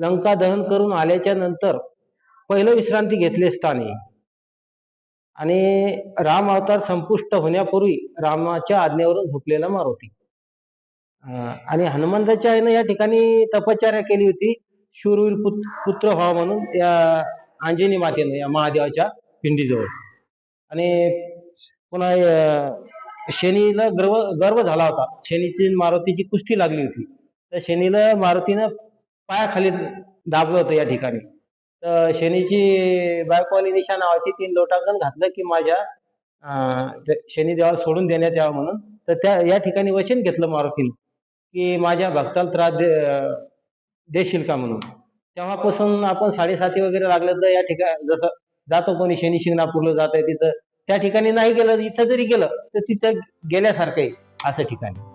लंका दहन करून आल्याच्यानंतर पहिलं विश्रांती घेतली असताना. आणि राम अवतार संपुष्ट होण्यापूर्वी रामाच्या आज्ञेवरून झोपलेला मारुती. आणि हनुमंताच्या आईनं या ठिकाणी तपश्चर्या केली होती. शूरवीर पुत- पुत्र व्हावा म्हणून या अंजनी मातेनं या महादेवाच्या पिंडीजवळ. आणि पुन्हा शनीला गर्व गर्व झाला होता. शनीची मारुतीची कुस्ती लागली होती. तर शनीला मारुतीनं पायाखाली दाबलं होतं या ठिकाणी. तर शनीची बायकोवाली निशा नावाची तीन लोटांकन घातलं की माझ्या शनिदेवाला सोडून देण्यात यावं म्हणून. तर त्या या ठिकाणी वचन घेतलं मारुतीने की माझ्या भक्ताला त्रास दे देशील का म्हणून. तेव्हापासून आपण साडेसाती वगैरे लागलं तर या ठिकाणी जसं जातो कोणी शनी शिंगणापूरला जात आहे तिथं. त्या ठिकाणी नाही गेलं इथं जरी गेलं तर तिथं गेल्यासारखं आहे असं ठिकाणी.